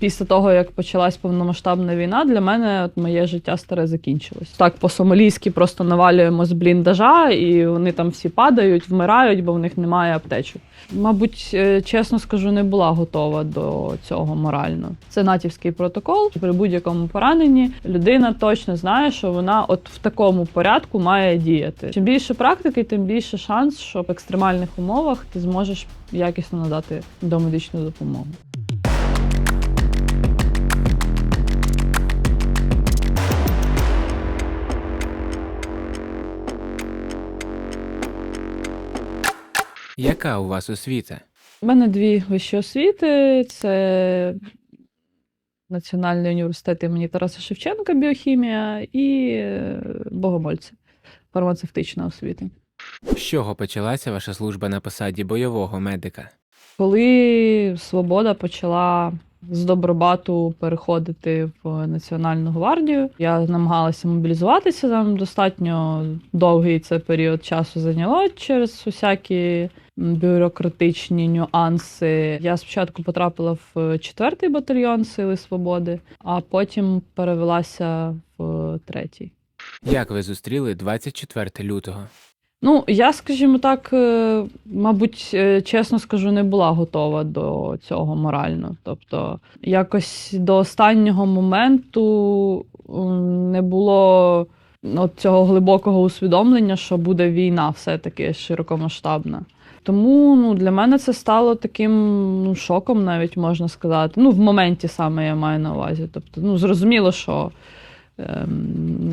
після того, як почалась повномасштабна війна, для мене от моє життя старе закінчилось. Так, по-сомалійськи просто навалюємо з бліндажа, і вони там всі падають, вмирають, бо в них немає аптечок. Мабуть, е, чесно скажу, не була готова до цього морально. Це натівський протокол. При будь-якому пораненні людина точно знає, що вона от в такому порядку має діяти. Чим більше практики, тим більше шанс, що в екстремальних умовах ти зможеш якісно надати домедичну допомогу. Яка у вас освіта? У мене дві вищі освіти: це Національний університет імені Тараса Шевченка, біохімія і е, Богомольця, фармацевтична освіта. З чого почалася ваша служба на посаді бойового медика? Коли Свобода почала з Добробату переходити в Національну гвардію, я намагалася мобілізуватися. Там достатньо довгий це період часу зайняло через усякі бюрократичні нюанси. Я спочатку потрапила в четвертий батальйон Сили Свободи, а потім перевелася в третій. Як ви зустріли 24 лютого? Ну, я, скажімо так, е, мабуть, е, чесно скажу, не була готова до цього морально. Тобто, якось до останнього моменту не було от цього глибокого усвідомлення, що буде війна все-таки широкомасштабна. Тому ну, для мене це стало таким ну, шоком, навіть можна сказати. Ну, в моменті саме я маю на увазі. Тобто, ну, зрозуміло, що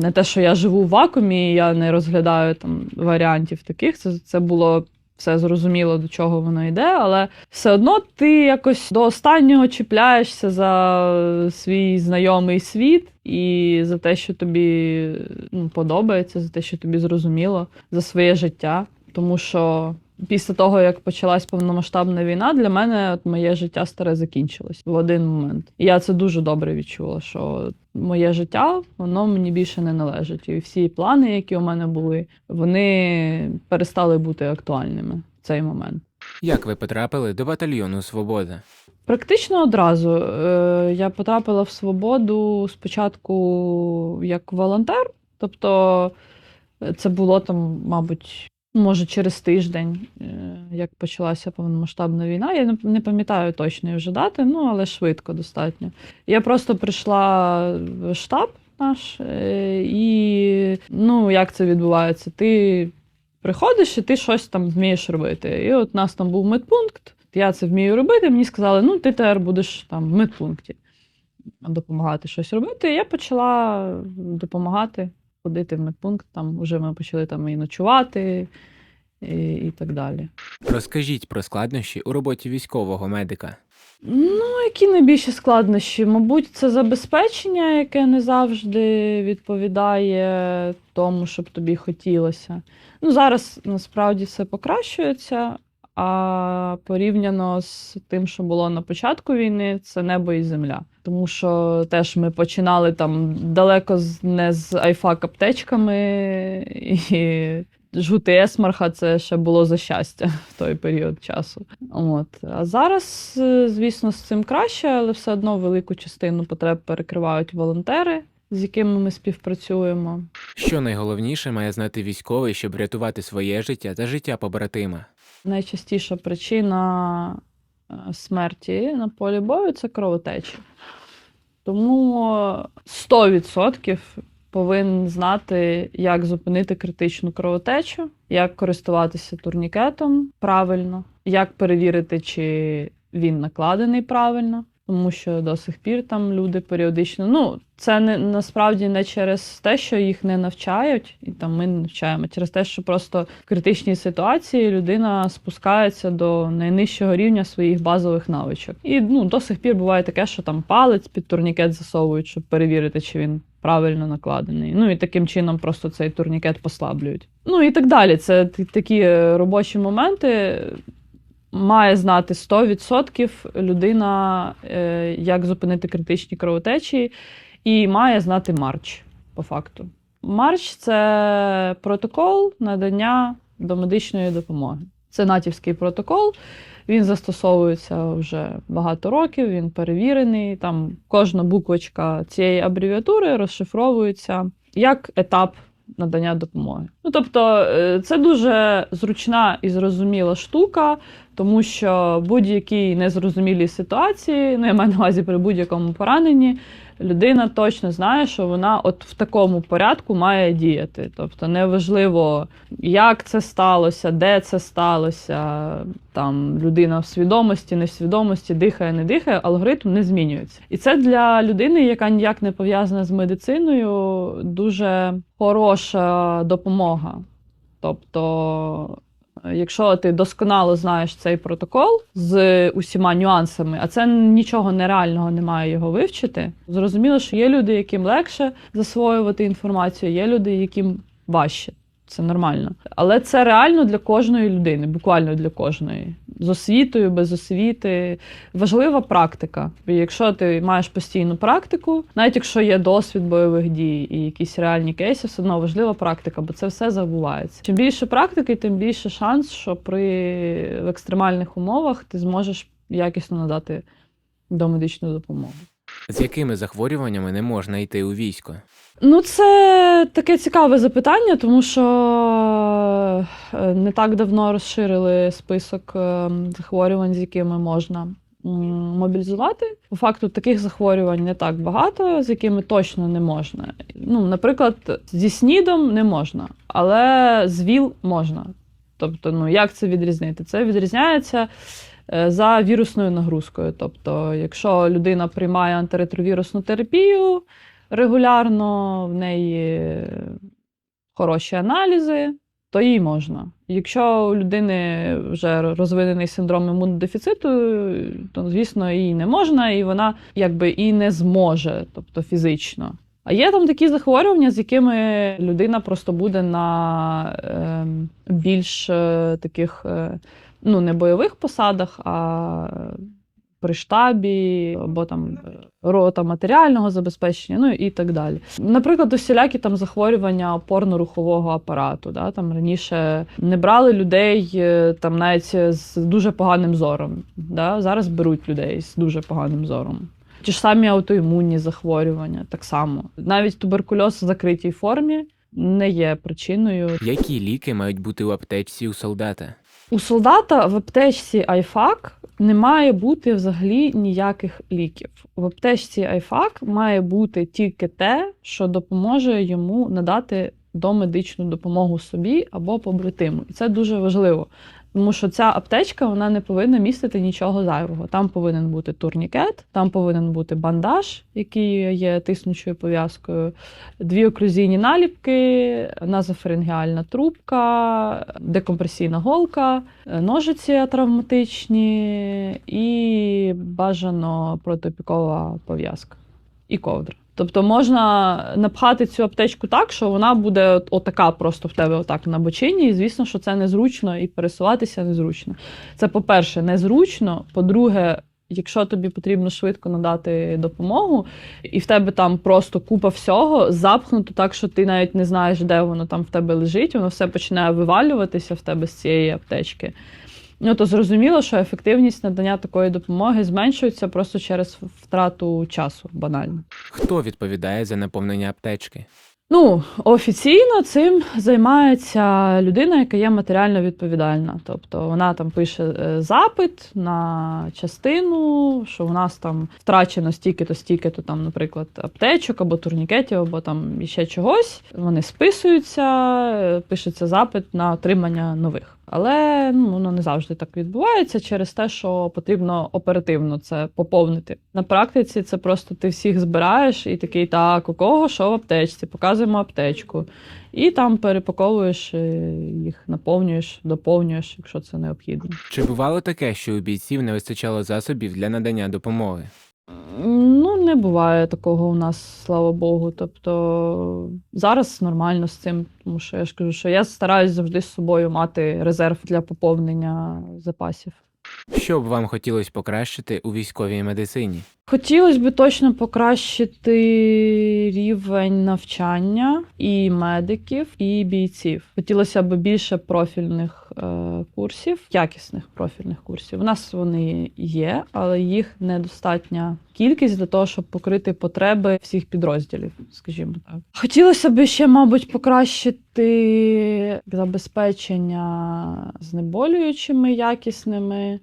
не те, що я живу в вакуумі, я не розглядаю там варіантів таких. Це, це було все зрозуміло, до чого воно йде, але все одно ти якось до останнього чіпляєшся за свій знайомий світ і за те, що тобі ну, подобається, за те, що тобі зрозуміло, за своє життя. Тому що після того, як почалась повномасштабна війна, для мене от моє життя старе закінчилось в один момент. І я це дуже добре відчула, що моє життя воно мені більше не належить. І всі плани, які у мене були, вони перестали бути актуальними в цей момент. Як ви потрапили до батальйону Свобода? Практично одразу Е, я потрапила в свободу спочатку як волонтер, тобто це було там, мабуть, може, через тиждень, е, як почалася повномасштабна війна. Я не- пам'ятаю точної вже дати, ну але швидко достатньо. Я просто прийшла в штаб наш, е, і ну, як це відбувається? Ти приходиш і ти щось там вмієш робити. І от у нас там був медпункт. Я це вмію робити. Мені сказали, ну ти тепер будеш там в медпункті допомагати щось робити. І я почала допомагати ходити в медпункт. Там вже ми почали там і ночувати, і, і так далі. Розкажіть про складнощі у роботі військового медика. Ну, які найбільші складнощі? Мабуть, це забезпечення, яке не завжди відповідає тому, щоб тобі хотілося. Ну, зараз насправді все покращується, а порівняно з тим, що було на початку війни, це небо і земля. Тому що теж ми починали там далеко з не з айфак аптечками і жгути есмарха це ще було за щастя в той період часу. От. А зараз, е, звісно, з цим краще, але все одно велику частину потреб перекривають волонтери, з якими ми співпрацюємо. Що найголовніше має знати військовий, щоб рятувати своє життя та життя побратима? Найчастіша причина е, смерті на полі бою це кровотеча. Тому 100% повинен знати, як зупинити критичну кровотечу, як користуватися турнікетом правильно, як перевірити, чи він накладений правильно. Тому що до сих пір там люди періодично. Ну, це не насправді не через те, що їх не навчають, і там ми не навчаємо, через те, що просто в критичній ситуації людина спускається до найнижчого рівня своїх базових навичок. І ну, до сих пір буває таке, що там палець під турнікет засовують, щоб перевірити, чи він правильно накладений. Ну і таким чином просто цей турнікет послаблюють. Ну і так далі. Це такі е, робочі моменти. Має знати 100% людина, е, як зупинити критичні кровотечі, і має знати марч по факту. Марч це протокол надання домедичної допомоги. Це натівський протокол. Він застосовується вже багато років, він перевірений. Там кожна буквочка цієї абревіатури розшифровується як етап надання допомоги. Ну тобто, е, це дуже зручна і зрозуміла штука, тому що будь-якій незрозумілій ситуації, ну я маю на увазі при будь-якому пораненні, людина точно знає, що вона от в такому порядку має діяти. Тобто, неважливо, як це сталося, де це сталося. Там людина в свідомості, не в свідомості, дихає, не дихає, алгоритм не змінюється. І це для людини, яка ніяк не пов'язана з медициною, дуже хороша допомога. Тобто, якщо ти досконало знаєш цей протокол з усіма нюансами, а це нічого нереального немає його вивчити. Зрозуміло, що є люди, яким легше засвоювати інформацію, є люди, яким важче. Це нормально. Але це реально для кожної людини, буквально для кожної. З освітою, без освіти. Важлива практика. Якщо ти маєш постійну практику, навіть якщо є досвід бойових дій і якісь реальні кейси, все одно важлива практика, бо це все забувається. Чим більше практики, тим більше шанс, що при в екстремальних умовах ти зможеш якісно надати домедичну допомогу. З якими захворюваннями не можна йти у військо? Ну, це таке цікаве запитання, тому що е, не так давно розширили список е, захворювань, з якими можна мобілізувати. По факту таких захворювань не так багато, з якими точно не можна. Ну, наприклад, зі снідом не можна, але з ВІЛ можна. Тобто, ну як це відрізнити? Це відрізняється е, за вірусною нагрузкою. Тобто, якщо людина приймає антиретровірусну терапію регулярно, в неї хороші аналізи, то їй можна. Якщо у людини вже розвинений синдром імунодефіциту, то звісно їй не можна, і вона якби і не зможе, тобто фізично. А є там такі захворювання, з якими людина просто буде на е, більш е, таких е, ну, не бойових посадах, а при штабі, або там рота матеріального забезпечення, ну і так далі. Наприклад, усілякі там захворювання опорно-рухового апарату. Да? Там раніше не брали людей е, там навіть з дуже поганим зором. Да? Зараз беруть людей з дуже поганим зором. Ті ж самі аутоімунні захворювання, так само. Навіть туберкульоз в закритій формі не є причиною. Які ліки мають бути у аптечці у солдата? У солдата в аптечці Айфак не має бути взагалі ніяких ліків. В аптечці Айфак має бути тільки те, що допоможе йому надати домедичну допомогу собі або побратиму. І це дуже важливо. Тому що ця аптечка вона не повинна містити нічого зайвого. Там повинен бути турнікет, там повинен бути бандаж, який є тиснучою пов'язкою, дві оклюзійні наліпки, назофарингеальна трубка, декомпресійна голка, е, ножиці травматичні і бажано протиопікова пов'язка і ковдра. Тобто можна напхати цю аптечку так, що вона буде отака просто в тебе отак на бочині, і звісно, що це незручно і пересуватися незручно. Це, по-перше, незручно. По-друге, якщо тобі потрібно швидко надати допомогу, і в тебе там просто купа всього запхнуто так, що ти навіть не знаєш, де воно там в тебе лежить, воно все починає вивалюватися в тебе з цієї аптечки. Ну, то зрозуміло, що ефективність надання такої допомоги зменшується просто через втрату часу банально. Хто відповідає за наповнення аптечки? Ну, офіційно цим займається людина, яка є матеріально відповідальна. Тобто вона там пише е, запит на частину, що в нас там втрачено стільки-то, стільки-то, там, наприклад, аптечок або турнікетів, або там іще чогось. Вони списуються, е, пишеться запит на отримання нових. Але ну, воно не завжди так відбувається через те, що потрібно оперативно це поповнити. На практиці це просто ти всіх збираєш і такий, так, у кого що в аптечці, показуємо аптечку. І там перепаковуєш е, їх, наповнюєш, доповнюєш, якщо це необхідно. Чи бувало таке, що у бійців не вистачало засобів для надання допомоги? Не буває такого у нас, слава Богу. Тобто зараз нормально з цим, тому що я ж кажу, що я стараюсь завжди з собою мати резерв для поповнення запасів. Що б вам хотілося покращити у військовій медицині? Хотілося б точно покращити рівень навчання і медиків, і бійців. Хотілося б більше профільних курсів, якісних профільних курсів. У нас вони є, але їх недостатня кількість для того, щоб покрити потреби всіх підрозділів, скажімо так. Хотілося б ще, мабуть, покращити забезпечення знеболюючими якісними.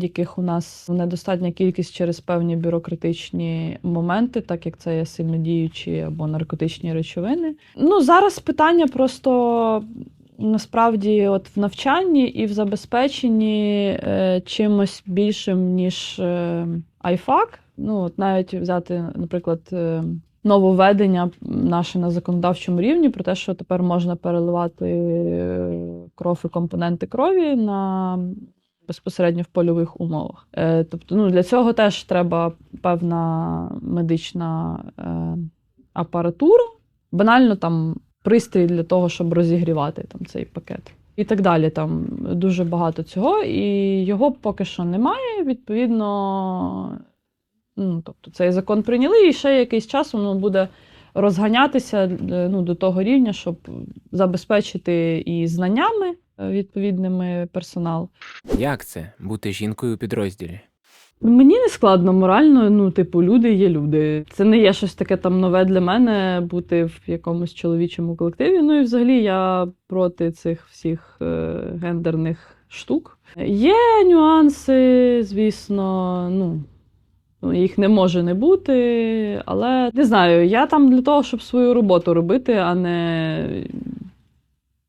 Яких у нас недостатня кількість через певні бюрократичні моменти, так як це є сильнодіючі або наркотичні речовини. Ну зараз питання просто насправді, от в навчанні і в забезпеченні е, чимось більшим, ніж е, айфак. Ну, от навіть взяти, наприклад, е, нововведення наше на законодавчому рівні про те, що тепер можна переливати кров і компоненти крові на безпосередньо в польових умовах. Тобто, ну, для цього теж треба певна медична апаратура, банально там пристрій для того, щоб розігрівати там цей пакет. І так далі. Там дуже багато цього, і його поки що немає. Відповідно, ну, тобто цей закон прийняли, і ще якийсь час воно буде розганятися е, ну, до того рівня, щоб забезпечити і знаннями е, відповідними персонал. Як це бути жінкою у підрозділі? Мені не складно морально, ну, типу, люди є люди. Це не є щось таке там нове для мене бути в якомусь чоловічому колективі. Ну і взагалі я проти цих всіх е, гендерних штук. Є нюанси, звісно, ну. ну, Їх не може не бути, але не знаю, я там для того, щоб свою роботу робити, а не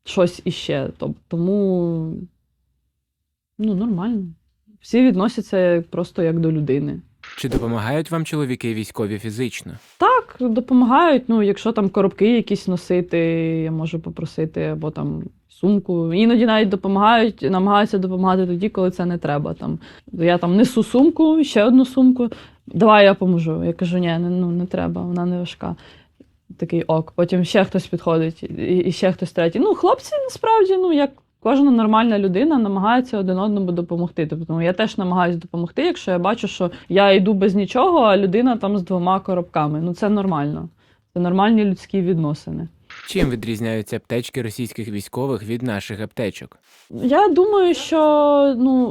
щось іще. Тому ну, нормально. Всі відносяться просто як до людини. Чи допомагають вам чоловіки військові фізично? Так, допомагають. Ну, якщо там коробки якісь носити, я можу попросити, або там сумку. Іноді навіть допомагають, намагаються допомагати тоді, коли це не треба. Там я там несу сумку, ще одну сумку. Давай я поможу. Я кажу, ні, не, ну не треба, вона не важка. Такий ок. Потім ще хтось підходить, і, і ще хтось третій. Ну, хлопці насправді, ну як кожна нормальна людина намагається один одному допомогти. Тобто я теж намагаюся допомогти, якщо я бачу, що я йду без нічого, а людина там з двома коробками. Ну це нормально. Це нормальні людські відносини. Чим відрізняються аптечки російських військових від наших аптечок? Я думаю, що ну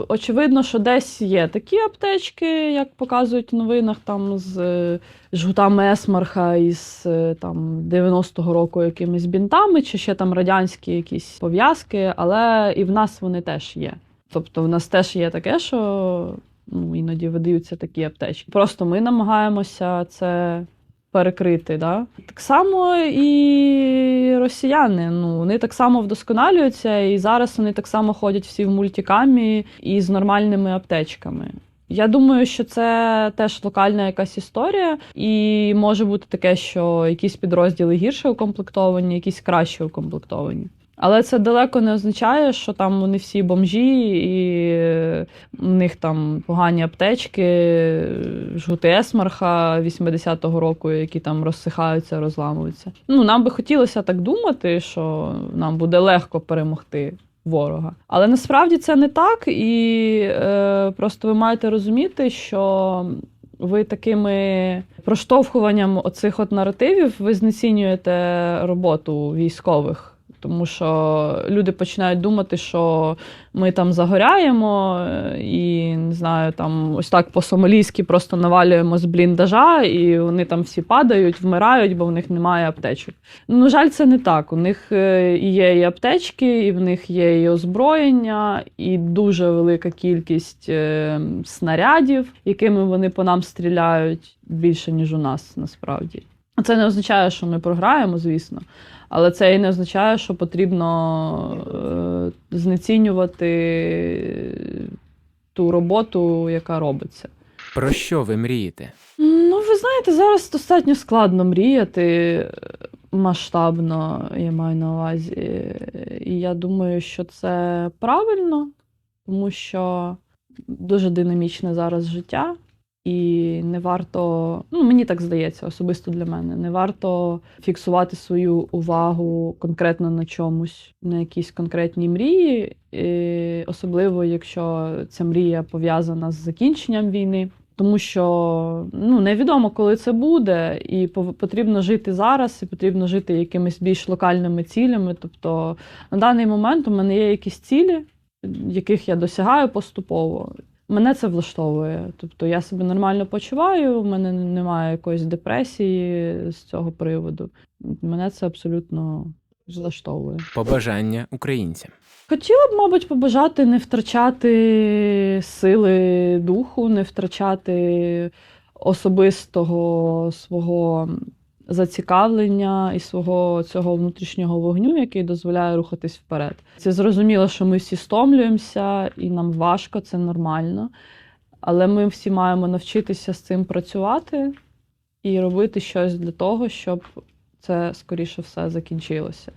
е, очевидно, що десь є такі аптечки, як показують в новинах, там з е, жгутами Есмарха із е, там 90-го року якимись бінтами, чи ще там радянські якісь пов'язки, але і в нас вони теж є. Тобто, в нас теж є таке, що ну, іноді видаються такі аптечки. Просто ми намагаємося це перекрити. Да? Так само і росіяни. Ну, вони так само вдосконалюються, і зараз вони так само ходять всі в мультикамі і з нормальними аптечками. Я думаю, що це теж локальна якась історія, і може бути таке, що якісь підрозділи гірше укомплектовані, якісь краще укомплектовані. Але це далеко не означає, що там вони всі бомжі, і у них там погані аптечки, жгути Есмарха 80-го року, які там розсихаються, розламуються. Ну, нам би хотілося так думати, що нам буде легко перемогти ворога. Але насправді це не так, і е, просто ви маєте розуміти, що ви такими проштовхуванням оцих от наративів ви знецінюєте роботу військових. Тому що люди починають думати, що ми там загоряємо е, і не знаю, там ось так по-сомалійськи просто навалюємо з бліндажа, і вони там всі падають, вмирають, бо в них немає аптечок. Ну, жаль, це не так. У них е, є і аптечки, і в них є і озброєння, і дуже велика кількість е, снарядів, якими вони по нам стріляють більше, ніж у нас насправді. Це не означає, що ми програємо, звісно. Але це і не означає, що потрібно е, знецінювати ту роботу, яка робиться. Про що ви мрієте? Ну, ви знаєте, зараз достатньо складно мріяти е, масштабно, я маю на увазі. І я думаю, що це правильно, тому що дуже динамічне зараз життя. І не варто, ну мені так здається, особисто для мене, не варто фіксувати свою увагу конкретно на чомусь, на якійсь конкретній мрії, і особливо якщо ця мрія пов'язана з закінченням війни. тому що ну, невідомо, коли це буде, і потрібно жити зараз, і потрібно жити якимись більш локальними цілями. Тобто на даний момент у мене є якісь цілі, яких я досягаю поступово. Мене це влаштовує. Тобто я себе нормально почуваю, у мене немає якоїсь депресії з цього приводу. Мене це абсолютно влаштовує. Побажання українцям. Хотіла б, мабуть, побажати не втрачати сили духу, не втрачати особистого свого зацікавлення і свого цього внутрішнього вогню, який дозволяє рухатись вперед. Це зрозуміло, що ми всі стомлюємося, і нам важко, це нормально. Але ми всі маємо навчитися з цим працювати і робити щось для того, щоб це скоріше все закінчилося.